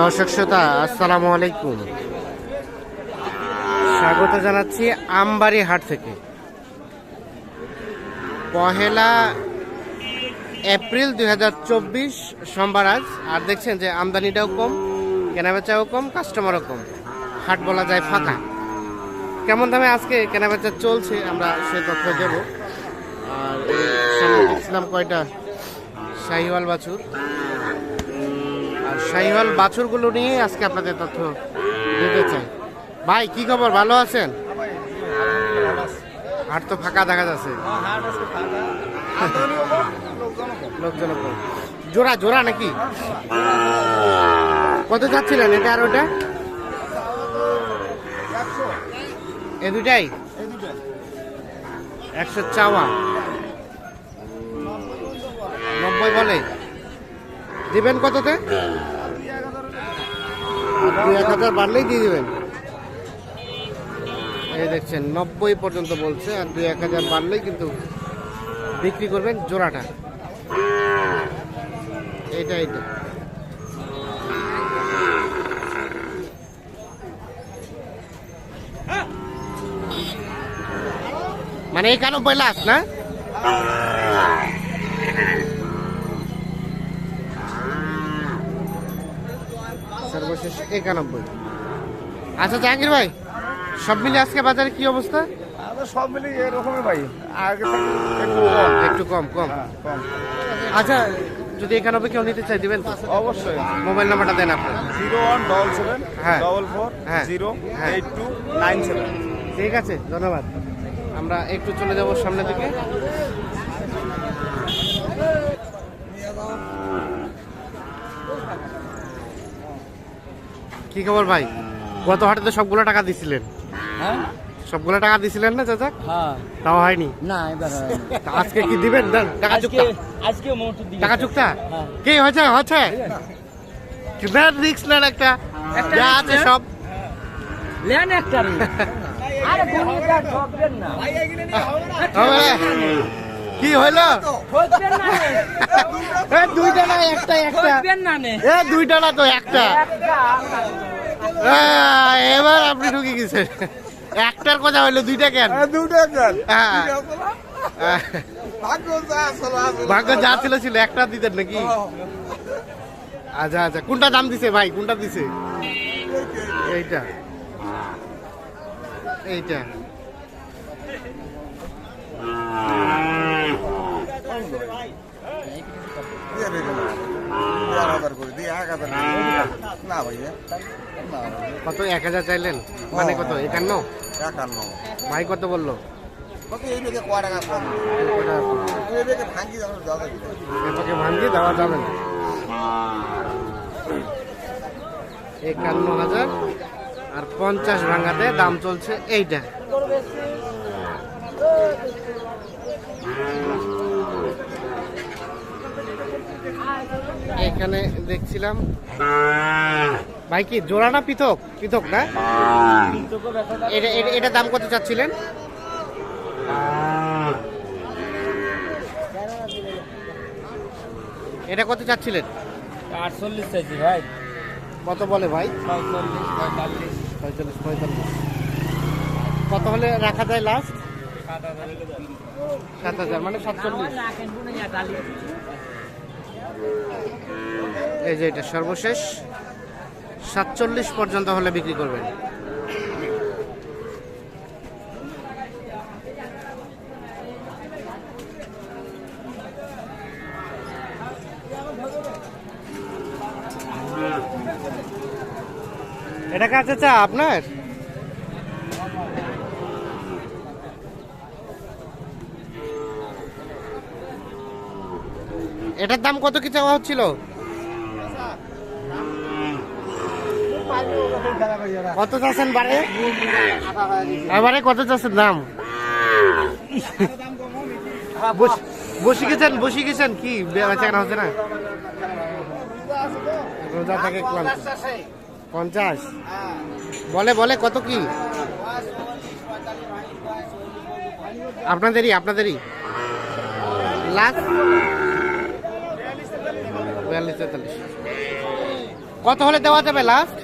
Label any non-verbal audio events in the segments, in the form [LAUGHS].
দর্শক শ্রোতা, আসসালামু আলাইকুম। স্বাগত জানাচ্ছি আমবাড়ি হাট থেকে। পহেলা এপ্রিল দুই সোমবার আজ। আর দেখছেন যে আমদানিটাও কম, কেনাবেচাও কম, কাস্টমারও কম। হাট বলা যায় ফাঁকা। কেমন দামে আজকে কেনাবেচা চলছে আমরা সে তথ্য দেব। আর দেখছিলাম কয়টা? শাহিওয়াল বাছুর। শাহিওয়াল বাছুরগুলো নিয়ে আজকে আপনাদের তথ্য দিতে চাই। ভাই, কি খবর? ভালো আছেন? হাট তো ফাঁকা দেখা যাচ্ছে। জোড়া জোড়া নাকি? কত যাচ্ছিলেন এটা আর ওটা এ দুটাই একশো চাওয়া। দিবেন কততে? দুই এক হাজার বাড়লেই দিয়ে দেবেন। এই দেখছেন, নব্বই পর্যন্ত বলছে, আর দুই এক হাজার বাড়লেই কিন্তু বিক্রি করবেন জোড়াটা। এইটা এইটা। মানে একানব্বই লাখ, না? সর্বশেষ একানব্বই। আচ্ছা জাহাঙ্গীর ভাই সব মিলে আজকে বাজারে কি অবস্থা? সব মিলে এরকমই ভাই। আগে একটু কম। কম। কম হ্যাঁ, আচ্ছা যদি একানব্বই কেউ নিতে চাই দিবেন অবশ্যই। মোবাইল নাম্বারটা দেন আপনার জিরো ওয়ান ডবল সেভেন হ্যাঁ। ডবল ফোর হ্যাঁ। জিরো হ্যাঁ। Eight two nine seven. ঠিক আছে ধন্যবাদ। আমরা একটু চলে যাব সামনে দিকে কি খবর ভাই? গত হাটে তো সবগুলো টাকা দিছিলেন। হ্যাঁ? সবগুলো টাকা দিছিলেন না চাচা? হ্যাঁ। তাও হয়নি? না এবার। আজকে কি দিবেন? দেন টাকা চুক্তা। আজকে মোট দিয়ে টাকা চুক্তা? হ্যাঁ। কি হয়েছে? হচ্ছে না রিক্স নেন একটা। একটা যা আছে সব। লেন একটা। [LAUGHS] আরে গুণিটা ঠকবেন না। হবে। না? কি হইল। দুইটা না একটা একটা। ঠকবেন না নে এ দুইটা না তো একটা। এবার আপনি ঢুকে গেছেন। একটার কথা হইল দুইটা কেন? দুটো কেন? হ্যাঁ। ভাগ্য যা ছিল ছিল। একটা দিতেন নাকি? আচ্ছা আচ্ছা। কোনটা দাম দিছে ভাই? কোনটা দিছে? এইটা। এইটা। কত, এক হাজার চাইলেন? মানে কত, একান্ন? একান্ন ভাই কত বলল? ভাঙ্গি দেওয়া যাবে না। একান্ন হাজার আর পঞ্চাশ ভাঙাতে দাম চলছে এইটা। এখানে দেখছিলাম। ভাই কি জোড়া না পৃথক? পৃথক না? এটা দাম কত চাচ্ছিলেন? এটা কত চাচ্ছিলেন? আটচল্লিশ চাইছি ভাই। কত বলে ভাই? পঁয়তাল্লিশ পঁয়তাল্লিশ। কত হলে রাখা যায় লাস্ট সাত হাজার মানে সাতচল্লিশ। এই যে এটা সর্বশেষ। সাতচল্লিশ পর্যন্ত হলে বিক্রি করবেন। এটা কাছে চা আপনার? এটার দাম কত কি চাওয়া হচ্ছিল? কত চাচ্ছেন বারে এবারে কত চাচ্ছেন দাম? বস- গেছেন, বসে গেছেন? কি বেচা কেনা হচ্ছে না? রোজা থেকে পঞ্চাশ? বলে বলে, কত কি? আপনাদেরই আপনাদেরই। লাখ? তেতাল্লিশ। কত হলে দেওয়া যাবে লাস্ট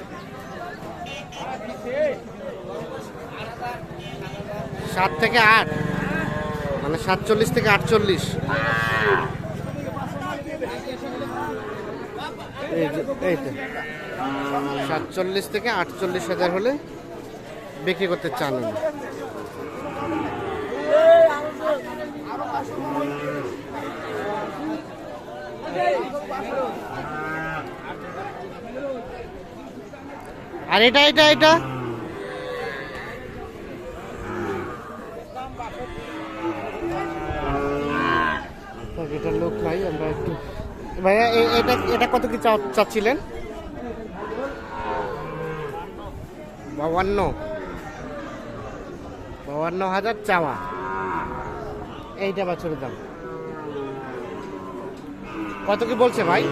সাত থেকে আট। মানে সাতচল্লিশ থেকে আটচল্লিশ। সাতচল্লিশ থেকে আটচল্লিশ হাজার হলে বিক্রি করতে চান। আর এটা এটা এটা? এটার লোক নাই, আমরা একটু ভাইয়া এটা এটা কত কি চাচ্ছিলেন? বাউান্ন বাউান্ন হাজার চাওয়া। এইটা বছরের দাম। কত কি বলছে ভাই?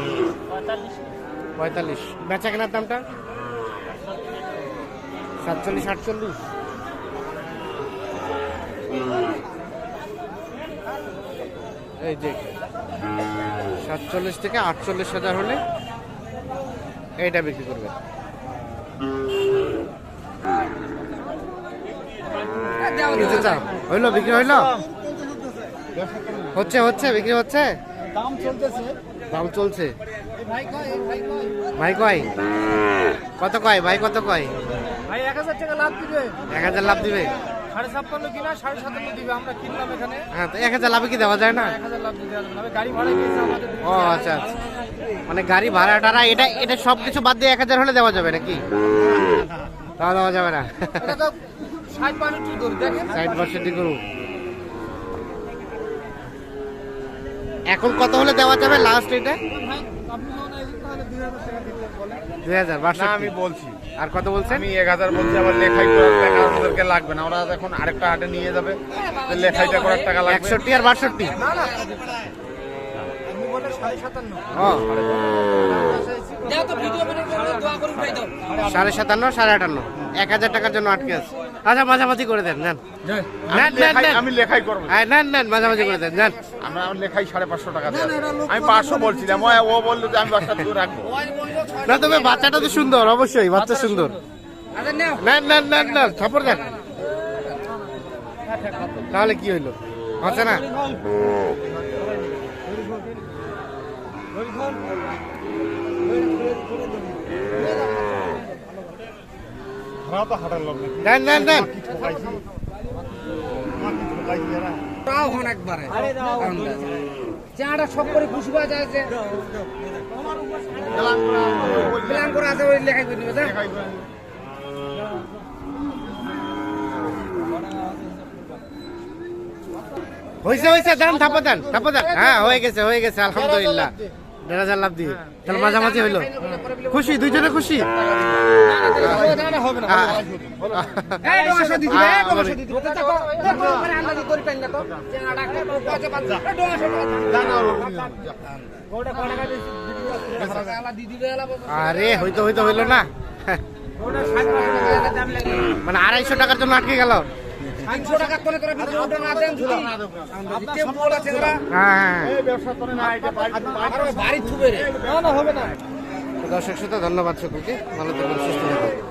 পঁয়তাল্লিশ। বেচা কেনার দামটা? সাতচল্লিশ আটচল্লিশ। এই যে সাতচল্লিশ থেকে আটচল্লিশ হাজার হলে এইটা বিক্রি করবে নিতে চাও হইল বিক্রি হইল? হচ্ছে হচ্ছে বিক্রি হচ্ছে? দাম চলতেছে। দাম চলছে। ভাই কয় কত কয়? ভাই কত কয়? ভাই এক হাজার টাকা লাভ দিবে। এক হাজার লাভ দিবে? সাড়ে ছাপ্পান্ন কিনা সাড়ে সাতান্ন দিবে আমরা কিনলাম এখানে। হ্যাঁ তো এক হাজার লাভে কি দেওয়া যায় না? এক হাজার লাভ দিতে গাড়ি ভাড়া আমাদের ও আচ্ছা আচ্ছা। মানে গাড়ি ভাড়া টাড়া এটা এটা সব কিছু বাদ দিয়ে এক হাজার হলে দেওয়া যাবে নাকি? তাও দেওয়া যাবে না। ষাট বাষট্টি দেখেন। ষাট বাষট্টি করু এখন কত হলে দেওয়া যাবে লাস্ট এটা? দুই হাজার টাকা দিতে বলেন দুই হাজার না আমি বলছি। আর কত বলছেন? আমি এক হাজার বলছি আবার লেখাই করার টাকা ওদেরকে লাগবে না। ওরা এখন আরেকটা হাটে নিয়ে যাবে। লেখাইটা করার টাকা লাগবে। একষট্টি আর বাষট্টি? সাড়ে সাতান্ন সাড়ে আটান্ন। এক হাজার টাকার জন্য আটকে আছে। আচ্ছা মাঝামাঝি করে দেন নেন। আমি লেখাই- আমি লেখাই করব। হ্যাঁ, নেন নেন মাঝামাঝি করে দেন নেন। আমরা লেখাই সাড়ে পাঁচশো টাকা আমি পাঁচশো বলছিলাম ও- ও বলল যে আমি রাখব। না তবে বাচ্চাটা তো সুন্দর অবশ্যই বাচ্চা সুন্দর। আচ্ছা নেও। নেন নেন নেন নেন থাপড় দেন। তাহলে কি হইল? হচ্ছে না? নেন নেন নেন তাও হন একবারে। চাটা সব করে খুশি পাওয়া যায় যে প্ল্যান করে আছে ওই লেখাই করে দিবে হয়েছে হয়েছে দেন থাপো দেন থাপো দেন। হ্যাঁ হয়ে গেছে হয়ে গেছে আলহামদুলিল্লাহ। দেড় হাজার লাভ দিয়ে। তাহলে মাঝামাঝি হইল। খুশি? দুইজনে খুশি? আরে হইতো হইতো হইল না। গোটা 60 টাকা দাম লাগে। মানে আড়াইশো টাকার জন্য আটকে গেল। 500 টাকা করে তোরা ভিডিও ওটা না দেন শুনি আপনার সম্পদ আছে তোরা আর বাড়ি থুবে রে। না না হবে না। তো দর্শক শ্রোতা ধন্যবাদ সকলকে। ভালো থাকবেন সুস্থ থাকবেন